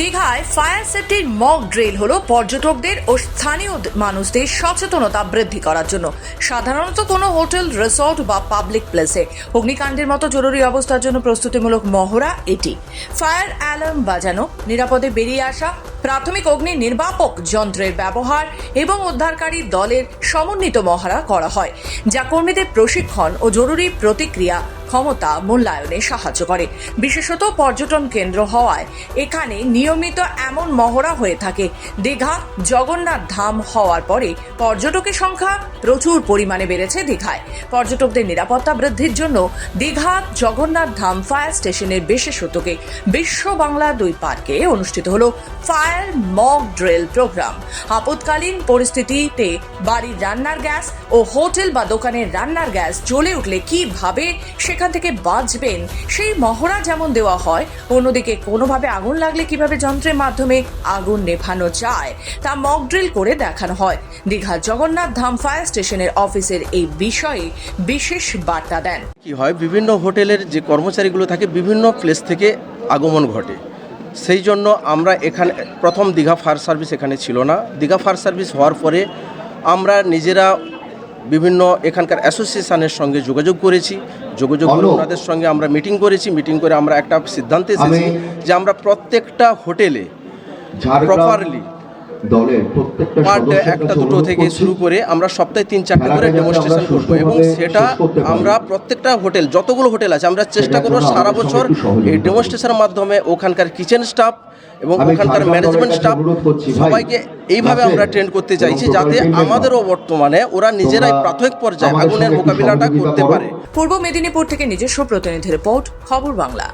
দীঘায় ফায়ার সেফটির mock drill হলো পর্যটকদের ও স্থানীয় মানুষদের সচেতনতা বৃদ্ধি করার জন্য। সাধারণত কোনো হোটেল, রিসর্ট বা পাবলিক প্লেসে। অগ্নিকাণ্ডের মতো জরুরি অবস্থার জন্য প্রস্তুতিমূলক মহড়া এটি। ফায়ার অ্যালার্ম বাজানো, নিরাপদে বেরিয়ে আসা, প্রাথমিক অগ্নি নির্বাপক যন্ত্রের ব্যবহার এবং উদ্ধারকারী দলের সমন্বিত মহড়া করা হয়, যা কর্মীদের প্রশিক্ষণ ও জরুরি প্রতিক্রিয়া ক্ষমতা মূল্যায়নে সাহায্য করে। বিশেষত পর্যটন কেন্দ্র হওয়ায় এখানে নিয়মিত এমন মহড়া হয়ে থাকে। দীঘা, জগন্নাথ ধাম হওয়ার পরে পর্যটকের সংখ্যা প্রচুর পরিমাণে বেড়েছে দীঘায়। পর্যটকদের নিরাপত্তা বৃদ্ধির জন্য দীঘা, জগন্নাথ ধাম ফায়ার স্টেশনের বিশেষ উদ্যোগে বিশ্ব বাংলা দুই পার্কে অনুষ্ঠিত হলো ফায়ার মক ড্রিল প্রোগ্রাম। আপৎকালীন পরিস্থিতিতে বাড়ির রান্নার গ্যাস ও হোটেল বা দোকানের রান্নার গ্যাস জ্বলে উঠলে কীভাবে সেখান থেকে বাঁচবেন, সেই মহড়া যেমন দেওয়া হয়, অন্যদিকে কোনোভাবে আগুন লাগলে কীভাবে যন্ত্রের মাধ্যমে আগুন নেভানো যায়, তা মক ড্রিল করে দেখানো হয়। দীঘা জগন্নাথ ধাম ফায়ার স্টেশনের অফিসের এই বিষয়ে বিশেষ বার্তা দেন। কি হয়, বিভিন্ন হোটেলের যে কর্মচারীগুলো থাকে, বিভিন্ন প্লেস থেকে আগমন ঘটে। সেই জন্য আমরা এখানে, প্রথম দীঘা ফায়ার সার্ভিস এখানে ছিল না। দীঘা ফায়ার সার্ভিস হওয়ার পরে আমরা নিজেরা বিভিন্ন এখানকার অ্যাসোসিয়েশনের সঙ্গে যোগাযোগ করেছি। যোগাযোগ করে ওনাদের সঙ্গে আমরা মিটিং করেছি। মিটিং করে আমরা একটা সিদ্ধান্তে এসেছি যে আমরা প্রত্যেকটা হোটেলে প্রত্যেকটা পার একটা দুটো থেকে শুরু করে আমরা সপ্তাহে তিন চারটে করে ডেমনস্ট্রেশন করব এবং সেটা। আমরা প্রত্যেকটা হোটেল যতগুলো হোটেল আছে আমরা চেষ্টা করব সারা বছর এই। ডেমনস্ট্রেশনের মাধ্যমে ওখানকার কিচেন স্টাফ এবং ওখানকার ম্যানেজমেন্ট স্টাফ সবাইকে এইভাবে আমরা ট্রেন করতে চাইছি যাতে আমাদেরও বর্তমানে ওরা নিজেরাই প্রাথমিক পর্যায়ে আগুনের মোকাবিলাটা করতে পারে পূর্ব মেদিনীপুর থেকে নিজস্ব প্রতিনিধি রিপোর্ট খবর বাংলা